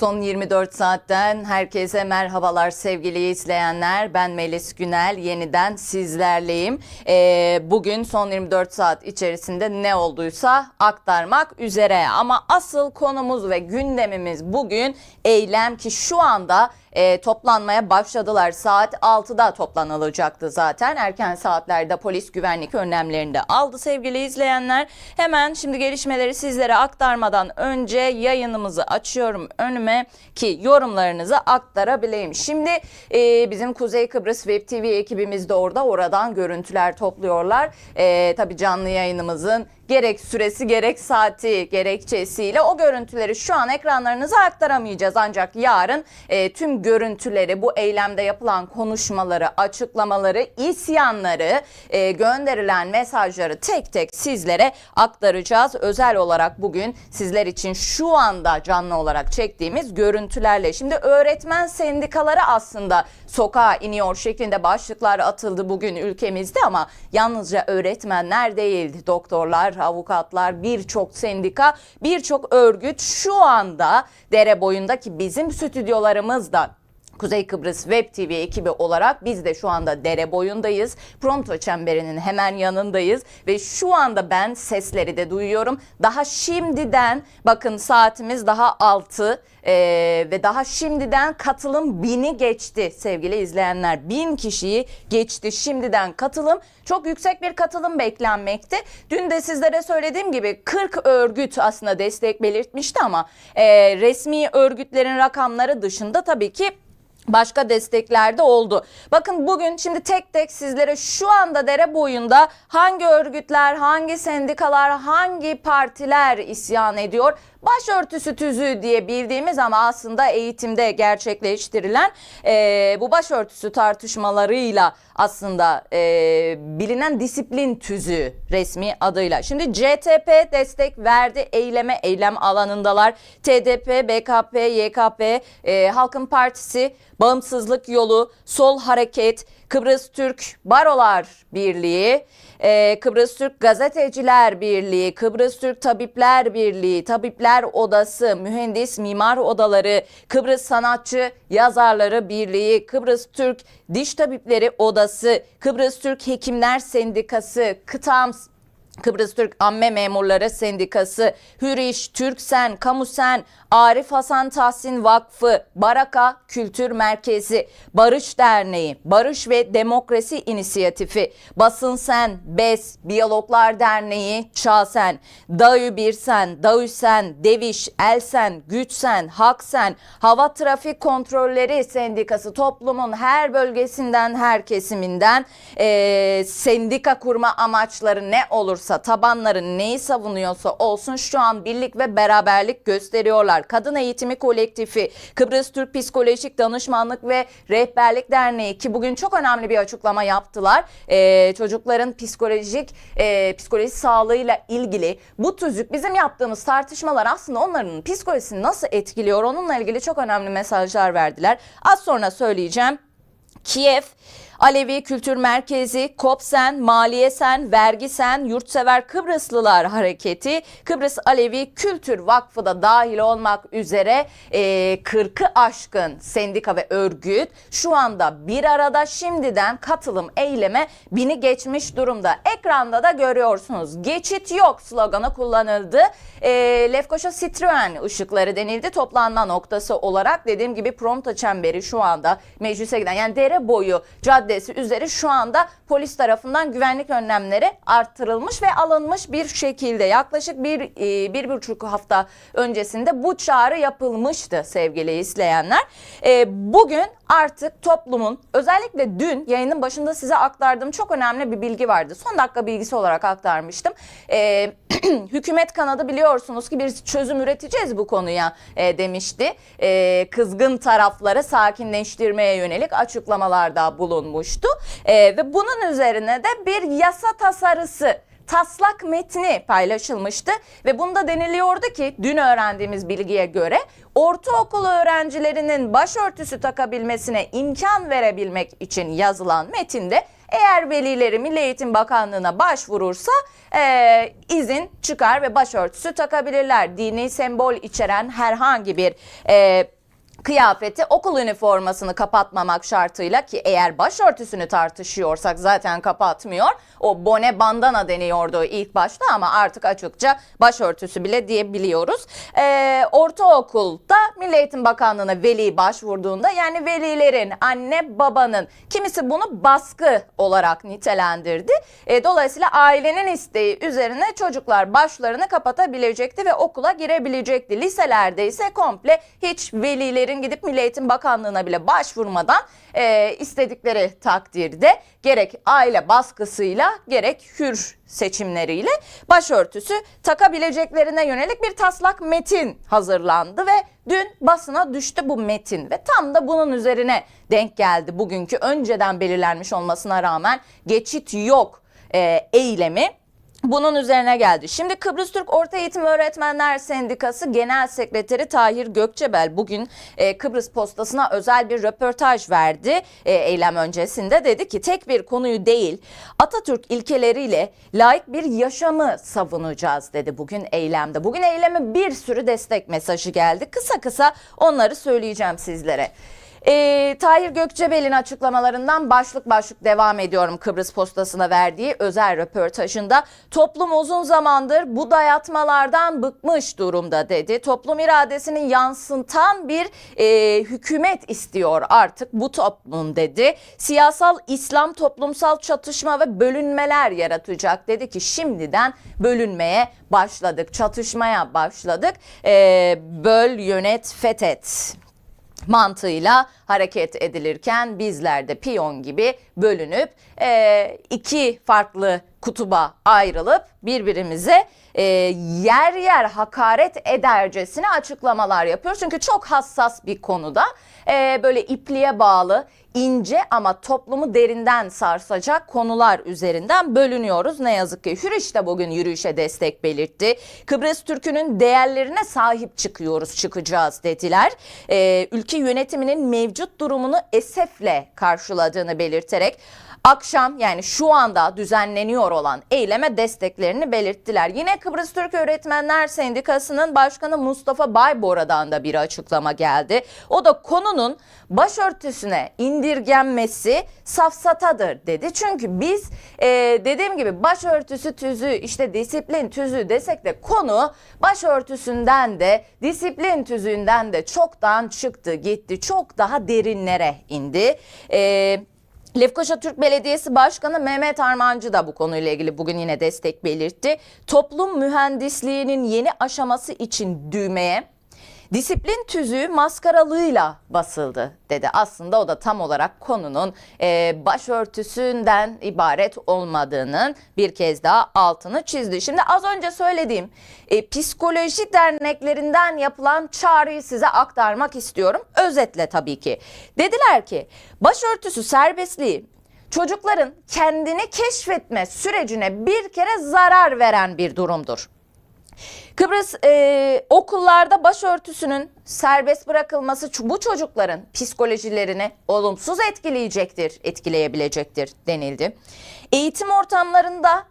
Son 24 saatten herkese merhabalar sevgili izleyenler. Ben Melis Günel yeniden sizlerleyim. Ee, bugün son 24 saat içerisinde ne olduysa aktarmak üzere. Ama asıl konumuz ve gündemimiz bugün eylem ki şu anda e, toplanmaya başladılar. Saat 6'da toplanılacaktı zaten. Erken saatlerde polis güvenlik önlemlerini de aldı sevgili izleyenler. Hemen şimdi gelişmeleri sizlere aktarmadan önce yayınımızı açıyorum önüme ki yorumlarınızı aktarabileyim. Şimdi e, bizim Kuzey Kıbrıs Web TV ekibimiz de orada. Oradan görüntüler topluyorlar. E, tabii canlı yayınımızın gerek süresi gerek saati gerekçesiyle o görüntüleri şu an ekranlarınıza aktaramayacağız. Ancak yarın e, tüm görüntüleri bu eylemde yapılan konuşmaları, açıklamaları, isyanları, e, gönderilen mesajları tek tek sizlere aktaracağız. Özel olarak bugün sizler için şu anda canlı olarak çektiğimiz görüntülerle. Şimdi öğretmen sendikaları aslında sokağa iniyor şeklinde başlıklar atıldı bugün ülkemizde ama yalnızca öğretmenler değil, doktorlar, avukatlar, birçok sendika, birçok örgüt şu anda dere boyundaki bizim stüdyolarımızda Kuzey Kıbrıs Web TV ekibi olarak biz de şu anda dere boyundayız. Pronto çemberinin hemen yanındayız ve şu anda ben sesleri de duyuyorum. Daha şimdiden bakın saatimiz daha 6 ee, ve daha şimdiden katılım bini geçti sevgili izleyenler. Bin kişiyi geçti şimdiden katılım. Çok yüksek bir katılım beklenmekte. Dün de sizlere söylediğim gibi 40 örgüt aslında destek belirtmişti ama e, resmi örgütlerin rakamları dışında tabii ki başka destekler de oldu. Bakın bugün şimdi tek tek sizlere şu anda dere boyunda hangi örgütler, hangi sendikalar, hangi partiler isyan ediyor? Başörtüsü tüzüğü diye bildiğimiz ama aslında eğitimde gerçekleştirilen e, bu başörtüsü tartışmalarıyla aslında e, bilinen disiplin tüzüğü resmi adıyla. Şimdi CTP destek verdi eyleme eylem alanındalar. TDP, BKP, YKP, e, Halkın Partisi, Bağımsızlık Yolu, Sol Hareket, Kıbrıs Türk Barolar Birliği, e, Kıbrıs Türk Gazeteciler Birliği, Kıbrıs Türk Tabipler Birliği, Tabipler Odası, Mühendis Mimar Odaları, Kıbrıs Sanatçı Yazarları Birliği, Kıbrıs Türk Diş Tabipleri Odası, Kıbrıs Türk Hekimler Sendikası, Kıtams Kıbrıs Türk Amme Memurları Sendikası, Hüriş, Türksen, Kamusen, Arif Hasan Tahsin Vakfı, Baraka Kültür Merkezi, Barış Derneği, Barış ve Demokrasi İnisiyatifi, Basın Sen, BES, Biyologlar Derneği, Çağsen, Dayı Birsen, Dayüsen, Deviş, Elsen, Güçsen, Haksen, Hava Trafik Kontrolleri Sendikası toplumun her bölgesinden, her kesiminden eee, sendika kurma amaçları ne olursa, tabanları neyi savunuyorsa olsun şu an birlik ve beraberlik gösteriyorlar. Kadın Eğitimi Kolektifi, Kıbrıs Türk Psikolojik Danışmanlık ve Rehberlik Derneği ki bugün çok önemli bir açıklama yaptılar. Ee, çocukların psikolojik e, psikoloji sağlığıyla ilgili bu tüzük bizim yaptığımız tartışmalar aslında onların psikolojisini nasıl etkiliyor onunla ilgili çok önemli mesajlar verdiler. Az sonra söyleyeceğim. Kiev Alevi Kültür Merkezi, Kopsen, Maliyesen, Vergisen, Yurtsever Kıbrıslılar Hareketi, Kıbrıs Alevi Kültür Vakfı da dahil olmak üzere e, 40'ı aşkın sendika ve örgüt şu anda bir arada şimdiden katılım eyleme bini geçmiş durumda. Ekranda da görüyorsunuz. Geçit yok sloganı kullanıldı. E, Lefkoşa Citroen ışıkları denildi. Toplanma noktası olarak dediğim gibi Pronto çemberi şu anda meclise giden yani dere boyu caddesi üzeri şu anda polis tarafından güvenlik önlemleri arttırılmış ve alınmış bir şekilde yaklaşık bir, e, bir buçuk hafta öncesinde bu çağrı yapılmıştı sevgili izleyenler. E, bugün artık toplumun özellikle dün yayının başında size aktardığım çok önemli bir bilgi vardı. Son dakika bilgisi olarak aktarmıştım. E, hükümet kanadı biliyorsunuz ki bir çözüm üreteceğiz bu konuya demişti. Kızgın tarafları sakinleştirmeye yönelik açıklamalarda bulunmuştu. E, ve bunun üzerine de bir yasa tasarısı taslak metni paylaşılmıştı ve bunda deniliyordu ki dün öğrendiğimiz bilgiye göre ortaokul öğrencilerinin başörtüsü takabilmesine imkan verebilmek için yazılan metinde Eğer velileri Milli Eğitim Bakanlığı'na başvurursa e, izin çıkar ve başörtüsü takabilirler. Dini sembol içeren herhangi bir e, kıyafeti okul üniformasını kapatmamak şartıyla ki eğer başörtüsünü tartışıyorsak zaten kapatmıyor. O bone bandana deniyordu ilk başta ama artık açıkça başörtüsü bile diyebiliyoruz. Ee, ortaokulda Milli Eğitim Bakanlığı'na veli başvurduğunda yani velilerin, anne babanın kimisi bunu baskı olarak nitelendirdi. Ee, dolayısıyla ailenin isteği üzerine çocuklar başlarını kapatabilecekti ve okula girebilecekti. Liselerde ise komple hiç velilerin gidip Milli Eğitim Bakanlığı'na bile başvurmadan e, istedikleri takdirde gerek aile baskısıyla gerek hür seçimleriyle başörtüsü takabileceklerine yönelik bir taslak metin hazırlandı ve dün basına düştü bu metin ve tam da bunun üzerine denk geldi bugünkü önceden belirlenmiş olmasına rağmen geçit yok e, eylemi bunun üzerine geldi. Şimdi Kıbrıs Türk Orta Eğitim Öğretmenler Sendikası Genel Sekreteri Tahir Gökçebel bugün e, Kıbrıs Postası'na özel bir röportaj verdi e, eylem öncesinde. Dedi ki tek bir konuyu değil Atatürk ilkeleriyle layık bir yaşamı savunacağız dedi bugün eylemde. Bugün eyleme bir sürü destek mesajı geldi. Kısa kısa onları söyleyeceğim sizlere. E, Tahir Gökçebel'in açıklamalarından başlık başlık devam ediyorum Kıbrıs Postası'na verdiği özel röportajında. Toplum uzun zamandır bu dayatmalardan bıkmış durumda dedi. Toplum iradesini yansıtan bir e, hükümet istiyor artık bu toplum dedi. Siyasal İslam toplumsal çatışma ve bölünmeler yaratacak dedi ki şimdiden bölünmeye başladık, çatışmaya başladık. E, böl, yönet, fethet mantığıyla hareket edilirken bizler de piyon gibi bölünüp e, iki farklı kutuba ayrılıp birbirimize e, yer yer hakaret edercesine açıklamalar yapıyor. Çünkü çok hassas bir konuda e, böyle ipliğe bağlı ince ama toplumu derinden sarsacak konular üzerinden bölünüyoruz. Ne yazık ki Hürriş de bugün yürüyüşe destek belirtti. Kıbrıs Türk'ünün değerlerine sahip çıkıyoruz, çıkacağız dediler. Ee, ülke yönetiminin mevcut durumunu esefle karşıladığını belirterek akşam yani şu anda düzenleniyor olan eyleme desteklerini belirttiler. Yine Kıbrıs Türk Öğretmenler Sendikası'nın başkanı Mustafa Baybora'dan da bir açıklama geldi. O da konunun başörtüsüne indirgenmesi safsatadır dedi. Çünkü biz e, dediğim gibi başörtüsü tüzü işte disiplin tüzü desek de konu başörtüsünden de disiplin tüzüğünden de çoktan çıktı gitti çok daha derinlere indi. Eee Lefkoşa Türk Belediyesi Başkanı Mehmet Armancı da bu konuyla ilgili bugün yine destek belirtti. Toplum mühendisliğinin yeni aşaması için düğmeye disiplin tüzüğü maskaralığıyla basıldı dedi. Aslında o da tam olarak konunun e, başörtüsünden ibaret olmadığının bir kez daha altını çizdi. Şimdi az önce söylediğim e, psikoloji derneklerinden yapılan çağrıyı size aktarmak istiyorum. Özetle tabii ki. Dediler ki başörtüsü serbestliği çocukların kendini keşfetme sürecine bir kere zarar veren bir durumdur. Kıbrıs e, okullarda başörtüsünün serbest bırakılması bu çocukların psikolojilerini olumsuz etkileyecektir, etkileyebilecektir denildi. Eğitim ortamlarında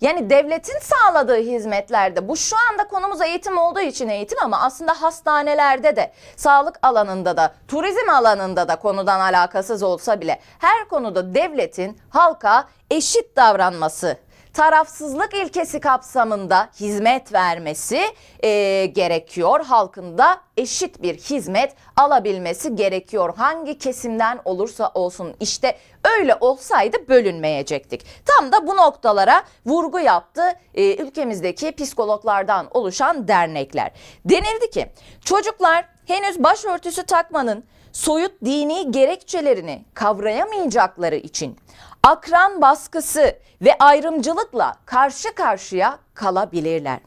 yani devletin sağladığı hizmetlerde bu şu anda konumuz eğitim olduğu için eğitim ama aslında hastanelerde de sağlık alanında da turizm alanında da konudan alakasız olsa bile her konuda devletin halka eşit davranması tarafsızlık ilkesi kapsamında hizmet vermesi e, gerekiyor. Halkın da eşit bir hizmet alabilmesi gerekiyor. Hangi kesimden olursa olsun işte öyle olsaydı bölünmeyecektik. Tam da bu noktalara vurgu yaptı e, ülkemizdeki psikologlardan oluşan dernekler. Denildi ki çocuklar henüz başörtüsü takmanın soyut dini gerekçelerini kavrayamayacakları için akran baskısı ve ayrımcılıkla karşı karşıya kalabilirler.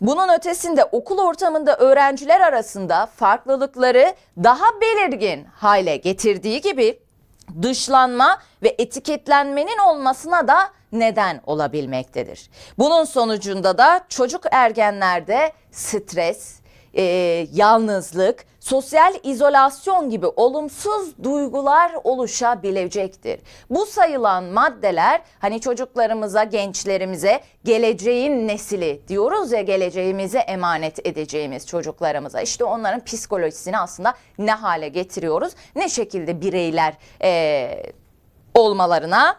Bunun ötesinde okul ortamında öğrenciler arasında farklılıkları daha belirgin hale getirdiği gibi dışlanma ve etiketlenmenin olmasına da neden olabilmektedir. Bunun sonucunda da çocuk ergenlerde stres, e, yalnızlık, sosyal izolasyon gibi olumsuz duygular oluşabilecektir. Bu sayılan maddeler hani çocuklarımıza, gençlerimize, geleceğin nesili diyoruz ya geleceğimize emanet edeceğimiz çocuklarımıza. İşte onların psikolojisini aslında ne hale getiriyoruz, ne şekilde bireyler e, olmalarına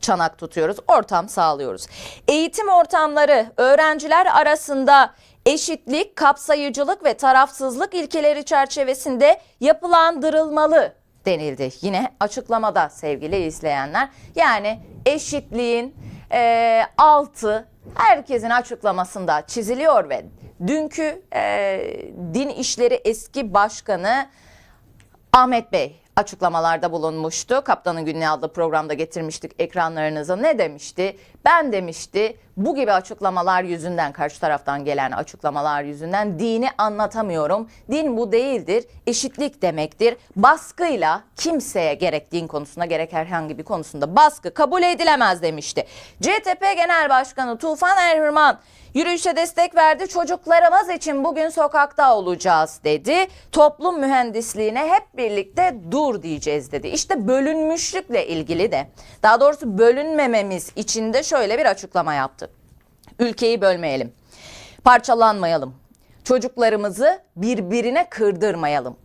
çanak tutuyoruz, ortam sağlıyoruz. Eğitim ortamları öğrenciler arasında eşitlik, kapsayıcılık ve tarafsızlık ilkeleri çerçevesinde yapılandırılmalı denildi. Yine açıklamada sevgili izleyenler. Yani eşitliğin e, altı herkesin açıklamasında çiziliyor ve dünkü e, Din İşleri eski başkanı Ahmet Bey açıklamalarda bulunmuştu. Kaptanın Günlüğü adlı programda getirmiştik ekranlarınıza. Ne demişti? Ben demişti bu gibi açıklamalar yüzünden karşı taraftan gelen açıklamalar yüzünden dini anlatamıyorum. Din bu değildir. Eşitlik demektir. Baskıyla kimseye gerek din konusunda gerek herhangi bir konusunda baskı kabul edilemez demişti. CTP Genel Başkanı Tufan Erhürman Yürüyüşe destek verdi. Çocuklarımız için bugün sokakta olacağız dedi. Toplum mühendisliğine hep birlikte dur diyeceğiz dedi. İşte bölünmüşlükle ilgili de daha doğrusu bölünmememiz için de şöyle bir açıklama yaptı. Ülkeyi bölmeyelim. Parçalanmayalım. Çocuklarımızı birbirine kırdırmayalım.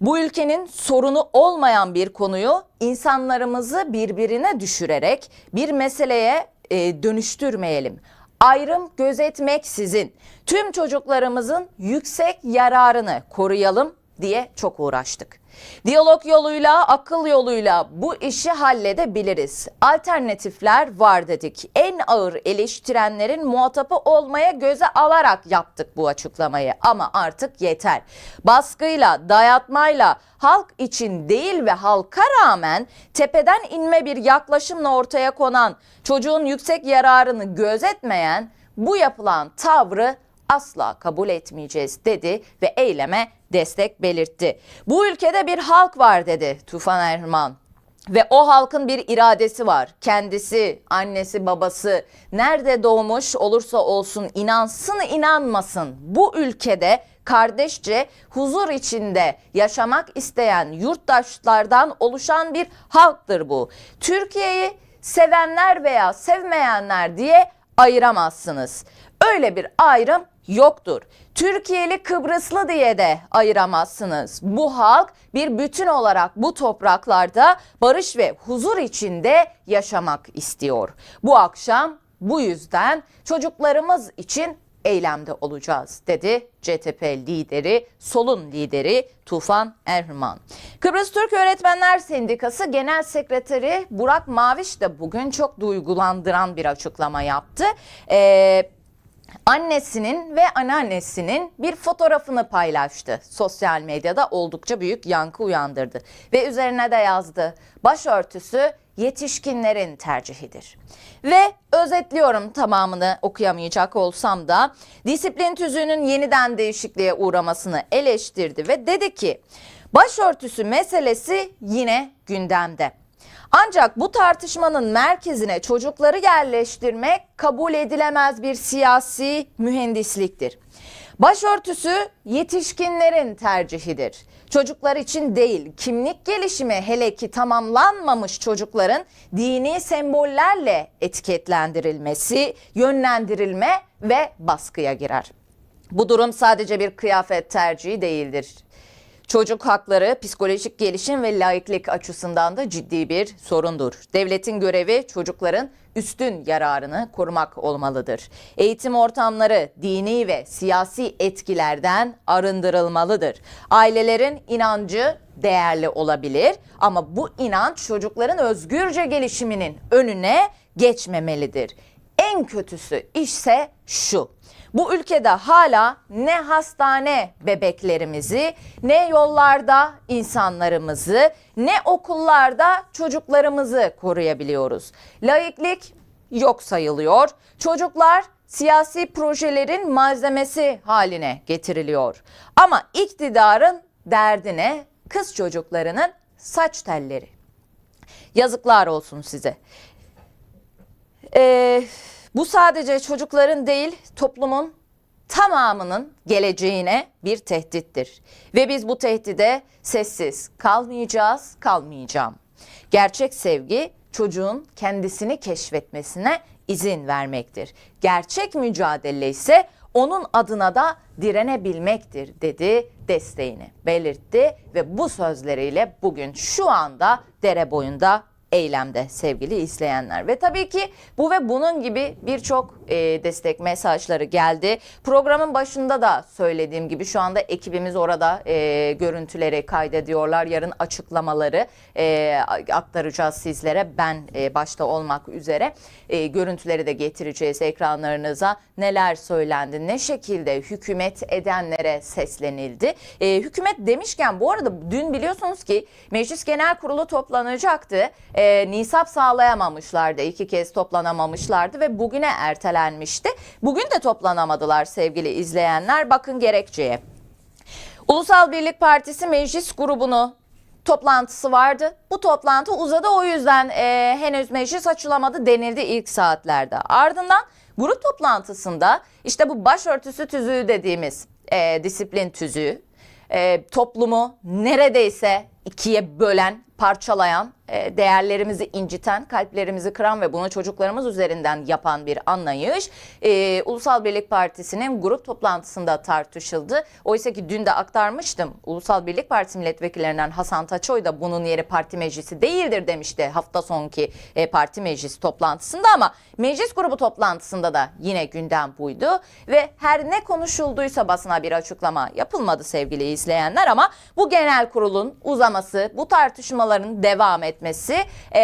Bu ülkenin sorunu olmayan bir konuyu insanlarımızı birbirine düşürerek bir meseleye e, dönüştürmeyelim ayrım gözetmeksizin. Tüm çocuklarımızın yüksek yararını koruyalım diye çok uğraştık. Diyalog yoluyla, akıl yoluyla bu işi halledebiliriz. Alternatifler var dedik. En ağır eleştirenlerin muhatabı olmaya göze alarak yaptık bu açıklamayı. Ama artık yeter. Baskıyla, dayatmayla, halk için değil ve halka rağmen tepeden inme bir yaklaşımla ortaya konan, çocuğun yüksek yararını gözetmeyen bu yapılan tavrı asla kabul etmeyeceğiz dedi ve eyleme destek belirtti. Bu ülkede bir halk var dedi Tufan Erman. Ve o halkın bir iradesi var. Kendisi, annesi, babası nerede doğmuş olursa olsun inansın inanmasın bu ülkede kardeşçe huzur içinde yaşamak isteyen yurttaşlardan oluşan bir halktır bu. Türkiye'yi sevenler veya sevmeyenler diye ayıramazsınız. Öyle bir ayrım yoktur. Türkiye'li Kıbrıslı diye de ayıramazsınız. Bu halk bir bütün olarak bu topraklarda barış ve huzur içinde yaşamak istiyor. Bu akşam bu yüzden çocuklarımız için eylemde olacağız dedi CTP lideri, solun lideri Tufan Erhman. Kıbrıs Türk Öğretmenler Sendikası Genel Sekreteri Burak Maviş de bugün çok duygulandıran bir açıklama yaptı. Ee, annesinin ve anneannesinin bir fotoğrafını paylaştı. Sosyal medyada oldukça büyük yankı uyandırdı ve üzerine de yazdı. Başörtüsü yetişkinlerin tercihidir. Ve özetliyorum tamamını okuyamayacak olsam da disiplin tüzüğünün yeniden değişikliğe uğramasını eleştirdi ve dedi ki başörtüsü meselesi yine gündemde. Ancak bu tartışmanın merkezine çocukları yerleştirmek kabul edilemez bir siyasi mühendisliktir. Başörtüsü yetişkinlerin tercihidir. Çocuklar için değil, kimlik gelişimi hele ki tamamlanmamış çocukların dini sembollerle etiketlendirilmesi, yönlendirilme ve baskıya girer. Bu durum sadece bir kıyafet tercihi değildir. Çocuk hakları, psikolojik gelişim ve laiklik açısından da ciddi bir sorundur. Devletin görevi çocukların üstün yararını korumak olmalıdır. Eğitim ortamları dini ve siyasi etkilerden arındırılmalıdır. Ailelerin inancı değerli olabilir ama bu inanç çocukların özgürce gelişiminin önüne geçmemelidir. En kötüsü ise şu. Bu ülkede hala ne hastane bebeklerimizi, ne yollarda insanlarımızı, ne okullarda çocuklarımızı koruyabiliyoruz. Laiklik yok sayılıyor. Çocuklar siyasi projelerin malzemesi haline getiriliyor. Ama iktidarın derdine kız çocuklarının saç telleri. Yazıklar olsun size. Eee bu sadece çocukların değil, toplumun tamamının geleceğine bir tehdittir. Ve biz bu tehdide sessiz kalmayacağız, kalmayacağım. Gerçek sevgi çocuğun kendisini keşfetmesine izin vermektir. Gerçek mücadele ise onun adına da direnebilmektir dedi desteğini belirtti ve bu sözleriyle bugün şu anda dere boyunda eylemde sevgili izleyenler. Ve tabii ki bu ve bunun gibi birçok e, destek mesajları geldi. Programın başında da söylediğim gibi şu anda ekibimiz orada e, görüntüleri kaydediyorlar. Yarın açıklamaları e, aktaracağız sizlere. Ben e, başta olmak üzere e, görüntüleri de getireceğiz ekranlarınıza. Neler söylendi, ne şekilde hükümet edenlere seslenildi. E, hükümet demişken bu arada dün biliyorsunuz ki Meclis Genel Kurulu toplanacaktı e, nisap sağlayamamışlardı. iki kez toplanamamışlardı ve bugüne ertelenmişti. Bugün de toplanamadılar sevgili izleyenler. Bakın gerekçeye. Ulusal Birlik Partisi meclis grubunu toplantısı vardı. Bu toplantı uzadı o yüzden e, henüz meclis açılamadı denildi ilk saatlerde. Ardından grup toplantısında işte bu başörtüsü tüzüğü dediğimiz e, disiplin tüzüğü e, toplumu neredeyse ikiye bölen, parçalayan, e, değerlerimizi inciten, kalplerimizi kıran ve bunu çocuklarımız üzerinden yapan bir anlayış e, Ulusal Birlik Partisi'nin grup toplantısında tartışıldı. Oysa ki dün de aktarmıştım. Ulusal Birlik Partisi milletvekillerinden Hasan Taçoy da bunun yeri parti meclisi değildir demişti hafta sonki e, parti meclisi toplantısında ama meclis grubu toplantısında da yine gündem buydu ve her ne konuşulduysa basına bir açıklama yapılmadı sevgili izleyenler ama bu genel kurulun uzaması, bu tartışmaların devam etmesi e,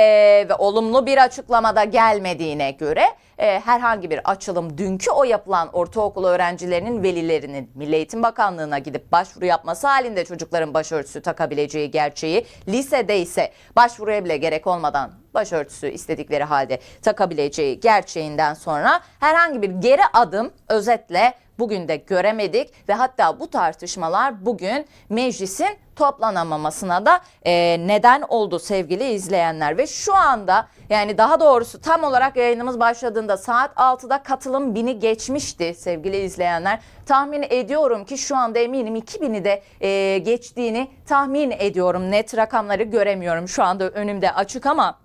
ve olumlu bir açıklamada gelmediğine göre e, herhangi bir açılım dünkü o yapılan ortaokul öğrencilerinin velilerinin Milli Eğitim Bakanlığı'na gidip başvuru yapması halinde çocukların başörtüsü takabileceği gerçeği lisede ise başvuruya bile gerek olmadan başörtüsü istedikleri halde takabileceği gerçeğinden sonra herhangi bir geri adım özetle bugün de göremedik ve hatta bu tartışmalar bugün meclisin toplanamamasına da e, neden oldu sevgili izleyenler ve şu anda yani daha doğrusu tam olarak yayınımız başladığında saat 6'da katılım bini geçmişti sevgili izleyenler. Tahmin ediyorum ki şu anda eminim 2000'i de e, geçtiğini tahmin ediyorum. Net rakamları göremiyorum şu anda önümde açık ama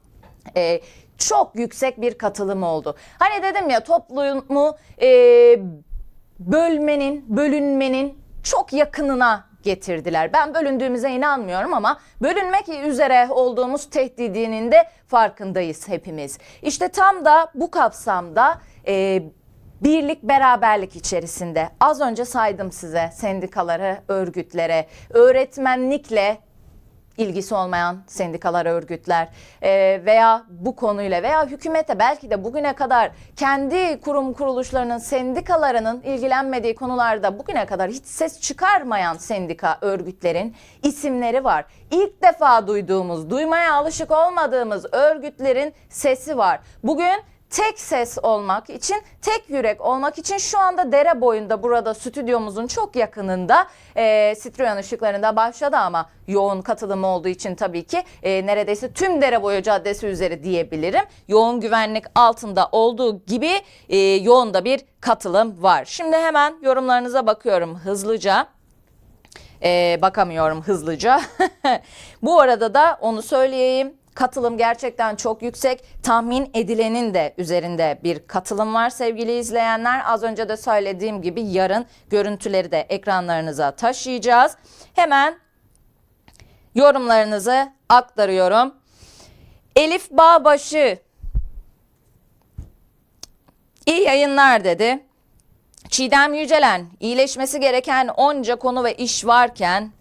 e, çok yüksek bir katılım oldu. Hani dedim ya toplumu e, bölmenin, bölünmenin çok yakınına getirdiler. Ben bölündüğümüze inanmıyorum ama bölünmek üzere olduğumuz tehdidinin de farkındayız hepimiz. İşte tam da bu kapsamda e, birlik beraberlik içerisinde az önce saydım size sendikaları, örgütlere, öğretmenlikle ilgisi olmayan sendikalar, örgütler veya bu konuyla veya hükümete belki de bugüne kadar kendi kurum kuruluşlarının sendikalarının ilgilenmediği konularda bugüne kadar hiç ses çıkarmayan sendika örgütlerin isimleri var. İlk defa duyduğumuz, duymaya alışık olmadığımız örgütlerin sesi var. Bugün tek ses olmak için, tek yürek olmak için şu anda dere boyunda burada stüdyomuzun çok yakınında e, Citroen ışıklarında başladı ama yoğun katılım olduğu için tabii ki e, neredeyse tüm dere boyu caddesi üzeri diyebilirim. Yoğun güvenlik altında olduğu gibi e, yoğun da bir katılım var. Şimdi hemen yorumlarınıza bakıyorum hızlıca. Ee, bakamıyorum hızlıca. Bu arada da onu söyleyeyim. Katılım gerçekten çok yüksek. Tahmin edilenin de üzerinde bir katılım var sevgili izleyenler. Az önce de söylediğim gibi yarın görüntüleri de ekranlarınıza taşıyacağız. Hemen yorumlarınızı aktarıyorum. Elif Bağbaşı iyi yayınlar dedi. Çiğdem Yücelen iyileşmesi gereken onca konu ve iş varken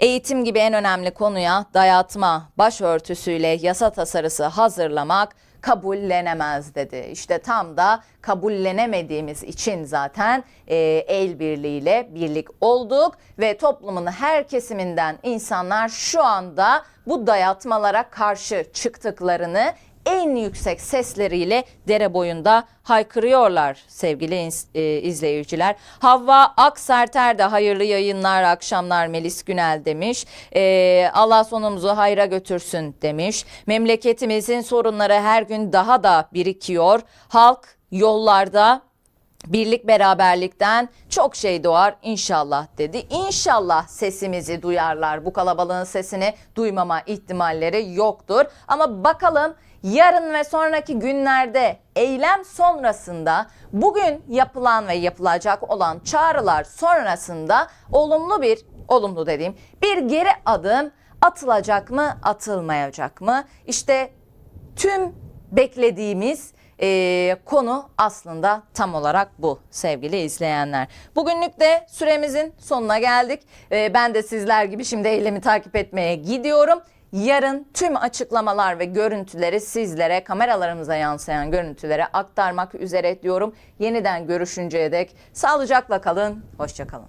Eğitim gibi en önemli konuya dayatma, başörtüsüyle yasa tasarısı hazırlamak kabullenemez dedi. İşte tam da kabullenemediğimiz için zaten e, el birliğiyle birlik olduk ve toplumun her kesiminden insanlar şu anda bu dayatmalara karşı çıktıklarını en yüksek sesleriyle dere boyunda haykırıyorlar sevgili e, izleyiciler. Havva Akserter de hayırlı yayınlar akşamlar Melis Günel demiş. Ee, Allah sonumuzu hayra götürsün demiş. Memleketimizin sorunları her gün daha da birikiyor. Halk yollarda birlik beraberlikten çok şey doğar inşallah dedi. İnşallah sesimizi duyarlar. Bu kalabalığın sesini duymama ihtimalleri yoktur. Ama bakalım yarın ve sonraki günlerde eylem sonrasında bugün yapılan ve yapılacak olan çağrılar sonrasında olumlu bir olumlu dediğim bir geri adım atılacak mı atılmayacak mı? İşte tüm beklediğimiz eee, konu aslında tam olarak bu sevgili izleyenler. Bugünlük de süremizin sonuna geldik. Eee, ben de sizler gibi şimdi eylemi takip etmeye gidiyorum. Yarın tüm açıklamalar ve görüntüleri sizlere kameralarımıza yansıyan görüntülere aktarmak üzere diyorum. Yeniden görüşünceye dek sağlıcakla kalın, hoşçakalın.